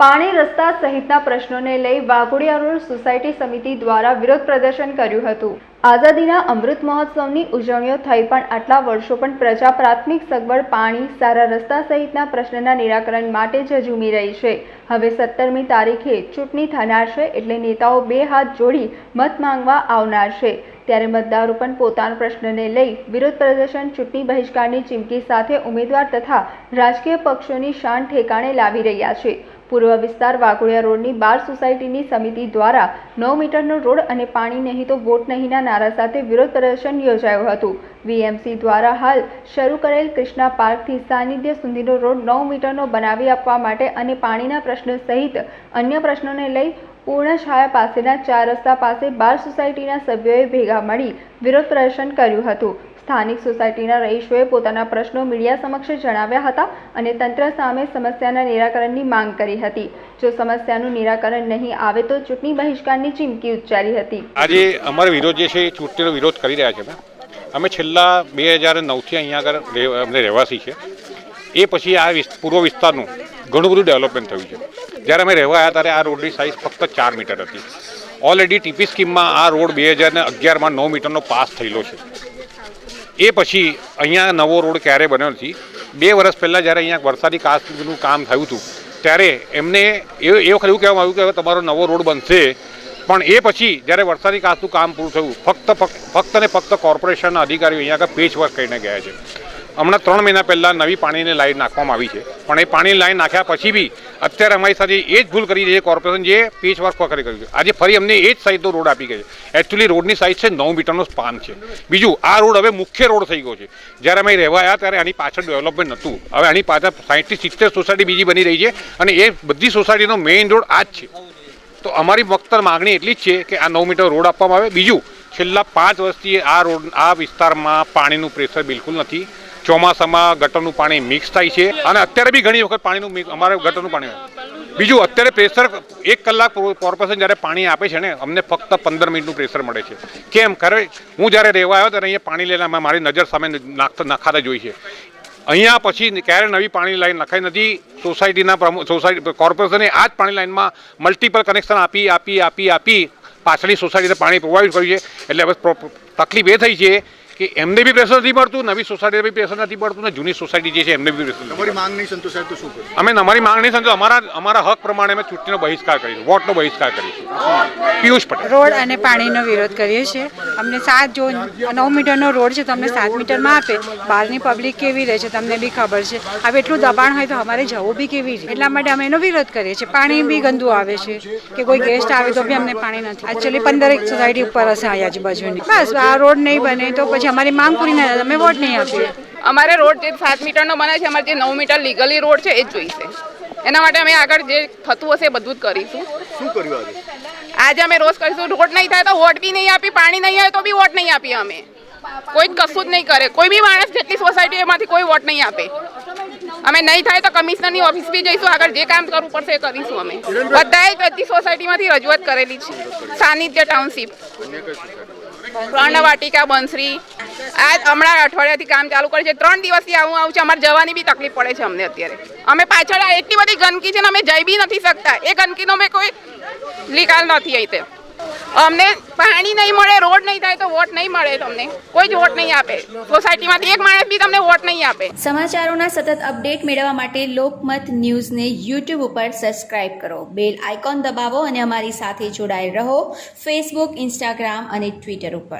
પાણી રસ્તા સહિતના પ્રશ્નોને લઈ વાઘોડિયા સોસાયટી સમિતિ દ્વારા વિરોધ પ્રદર્શન કર્યું હતું. આઝાદીના અમૃત મહોત્સવની ઉજવણીઓ થઈ પણ આટલા વર્ષો પણ પ્રજા પ્રાથમિક સગવડ પાણી, સારા રસ્તા સહિતના પ્રશ્નના નિરાકરણ માટે જ ઝૂમી રહી છે. હવે સત્તરમી તારીખે ચૂંટણી થનાર છે એટલે નેતાઓ બે હાથ જોડી મત માંગવા આવનાર છે. ત્યારે મતદારો પણ પોતાના પ્રશ્નને લઈ વિરોધ પ્રદર્શન, ચૂંટણી બહિષ્કારની ચીમકી સાથે ઉમેદવાર તથા રાજકીય પક્ષોની શાન ઠેકાણે લાવી રહ્યા છે. પૂર્વ વિસ્તાર વાઘોડિયા રોડની બાર સોસાયટીની સમિતિ દ્વારા નવ મીટરનો રોડ અને પાણી નહીં તો વોટ નહીંના નારા સાથે વિરોધ પ્રદર્શન યોજાયું હતું. વીએમસી દ્વારા હાલ શરૂ કરેલ કૃષ્ણા પાર્કથી સાનિધ્ય સુધીનો રોડ નવ મીટરનો બનાવી આપવા માટે અને પાણીના પ્રશ્નો સહિત અન્ય પ્રશ્નોને લઈ પૂર્ણ છાયા પાસેના ચાર રસ્તા પાસે બાર સોસાયટીના સભ્યોએ ભેગા મળી વિરોધ પ્રદર્શન કર્યું હતું. સ્થાનિક સોસાયટીના રહીશોએ પોતાના પ્રશ્નો મીડિયા સમક્ષ જણાવ્યા હતા અને તંત્ર સામે સમસ્યાના નિરાકરણની માંગ કરી હતી. જો સમસ્યાનું નિરાકરણ નહીં આવે તો ચૂંટણી બહિષ્કારની ચીમકી ઉચ્ચારી હતી. આજે અમારો વિરોધ જે છે એ ચૂંટણીનો વિરોધ કરી રહ્યા છે અમે. છેલ્લા બે હજાર નવથી અહીંયા આગળ અમને રહેવાસી છે. એ પછી આ પૂર્વ વિસ્તારનું ઘણું બધું ડેવલપમેન્ટ થયું છે. જ્યારે અમે રહેવા આવ્યા ત્યારે આ રોડની સાઇઝ ફક્ત ચાર મીટર હતી. ઓલરેડી ટીપી સ્કીમમાં આ રોડ બે હજાર અગિયારમાં નવ મીટરનો પાસ થયેલો છે. એ પછી અહીંયા નવો રોડ ક્યારે બન્યો નથી. બે વર્ષ પહેલાં જ્યારે અહીંયા વરસાદી કાસ્ટનું કામ થયું હતું, ત્યારે એમને એ એ વખત એવું કહેવામાં આવ્યું કે તમારો નવો રોડ બનશે. પણ એ પછી જ્યારે વરસાદી કાસ્ટનું કામ પૂરું થયું ફક્ત ફક્ત ફક્ત ને ફક્ત કોર્પોરેશનના અધિકારીઓ અહીંયા આગળ પેચ વર્ક કરીને ગયા છે. હમણાં ત્રણ મહિના પહેલાં નવી પાણીની લાઈન નાખવામાં આવી છે. પણ એ પાણીની લાઈન નાખ્યા પછી બી અત્યારે અમારી સાથે એ જ ભૂલ કરી છે કોર્પોરેશન જે પેચ વર્ક વખતે કર્યું છે. આજે ફરી અમને એ જ સાઈઝનો રોડ આપી ગયો છે. એકચ્યુઅલી રોડની સાઈઝ છે, નવ મીટરનો સ્પાન છે. બીજું, આ રોડ હવે મુખ્ય રોડ થઈ ગયો છે. જ્યારે અમે રહેવા આવ્યા ત્યારે આની પાછળ ડેવલપમેન્ટ નહોતું. હવે આની પાછળ સાહીઠથી સિત્તેર સોસાયટી બીજી બની રહી છે અને એ બધી સોસાયટીનો મેઇન રોડ આ જ છે. તો અમારી વખતર માગણી એટલી જ છે કે આ નવ મીટર રોડ આપવામાં આવે. બીજું, છેલ્લા પાંચ વર્ષથી આ રોડ, આ વિસ્તારમાં પાણીનું પ્રેશર બિલકુલ નથી. ચોમાસામાં ગટરનું પાણી મિક્સ થાય છે અને અત્યારે બી ઘણી વખત પાણીનું મિક્સ અમારે ગટરનું પાણી બીજું અત્યારે પ્રેશર એક કલાક કોર્પોરેશન જ્યારે પાણી આપે છે ને, અમને ફક્ત પંદર મિનિટનું પ્રેશર મળે છે. કેમ? ખરે, હું જ્યારે રહેવા આવ્યો ત્યારે અહીંયા પાણી લઈને મારી નજર સામે નાખતા નખાતા જોઈ છે. અહીંયા પછી ક્યારે નવી પાણી લાઈન નખાઈ નથી, સોસાયટીના પ્રમુખ સોસાયટી કોર્પોરેશને આ જ પાણી લાઈનમાં મલ્ટિપલ કનેક્શન આપી આપી આપી આપી પાછળની સોસાયટીને પાણી પ્રોવાઈડ કર્યું છે. એટલે હવે તકલીફ એ થઈ છે કે એમને બી પ્રેશર નથી મળતું નવી સોસાયટીને બી પ્રેશર નથી મળતું ને જૂની સોસાયટી જે છે એમને બી પ્રેશર તમારી માંગ નહીં સંતોષાય તો શું કરશો અમે અમારી માંગ નહીં સંતોષ અમારા અમારા હક પ્રમાણે અમે ચૂંટણીનો બહિષ્કાર કરીશું વોટનો બહિષ્કાર કરીશું. પિયુષ પટેલ રોડ અને પાણીનો વિરોધ કરીએ છીએ. અમને સાત જો નવ મીટરનો રોડ છે તો અમને સાત મીટરમાં આપે. બહારની પબ્લિક કેવી રહે છે, તમને બી ખબર છે. હવે એટલું દબાણ હોય તો અમારે જવું બી કેવી રીતે? એટલા માટે અમે એનો વિરોધ કરીએ છીએ. પાણી બી ગંદુ આવે છે કે કોઈ ગેસ્ટ આવે તો બી અમને પાણી નથી. એકચ્યુઅલી પંદરેક સોસાયટી ઉપર હશે આ આજુબાજુની બસ, આ રોડ નહીં બને તો પછી અમારી માંગ પૂરી ના અમે વોટ નહીં આપીએ. અમારે રોડ જે સાત મીટરનો બને છે, અમારે જે નવ મીટર લીગલી રોડ છે, એ જ જોઈશે. એના માટે અમે આગળ જે થતું હશે એ બધું જ કરીશું. શું કર્યું આજે? આજે અમે રોજ કરીશું. રોડ નહીં થાય તો વોટ બી નહીં આપી પાણી નહીં આવે તો બી વોટ નહીં આપીએ અમે. કોઈ કશું જ નહીં કરે. કોઈ બી માણસ જેટલી સોસાયટી એમાંથી કોઈ વોટ નહીં આપે. અમે નહીં થાય તો કમિશનરની ઓફિસ બી જઈશું. આગળ જે કામ કરવું પડશે એ કરીશું અમે. બધાએ બધી સોસાયટીમાંથી રજૂઆત કરેલી છે. સાનિધ્ય ટાઉનશીપ. કર્ણવાટિકા બંસરી. આ હમણાં અઠવાડિયાથી કામ ચાલુ કરે છે. ત્રણ દિવસથી આવું આવું છે. અમારે જવાની બી તકલીફ પડે છે અમને અત્યારે. અમે પાછળ એટલી બધી ગંદકી છે ને, અમે જઈ બી નથી શકતા. એ ગંદકીનો અમે કોઈ નિકાલ નથી અહીં અમને પાણી નહીં મળે, રોડ નહીં થાય તો વોટ નહીં મળે તમને. કોઈ જ વોટ નહીં આપે. સોસાયટીમાંથી એક માણસ બી તમને વોટ નહીં આપે. સમાચારોના સતત અપડેટ મેળવવા માટે લોકમત ન્યૂઝને યુટ્યુબ ઉપર સબસ્ક્રાઇબ કરો. બેલ આઇકોન દબાવો અને અમારી સાથે જોડાયેલ રહો. ફેસબુક ઇન્સ્ટાગ્રામ અને ટ્વિટર ઉપર.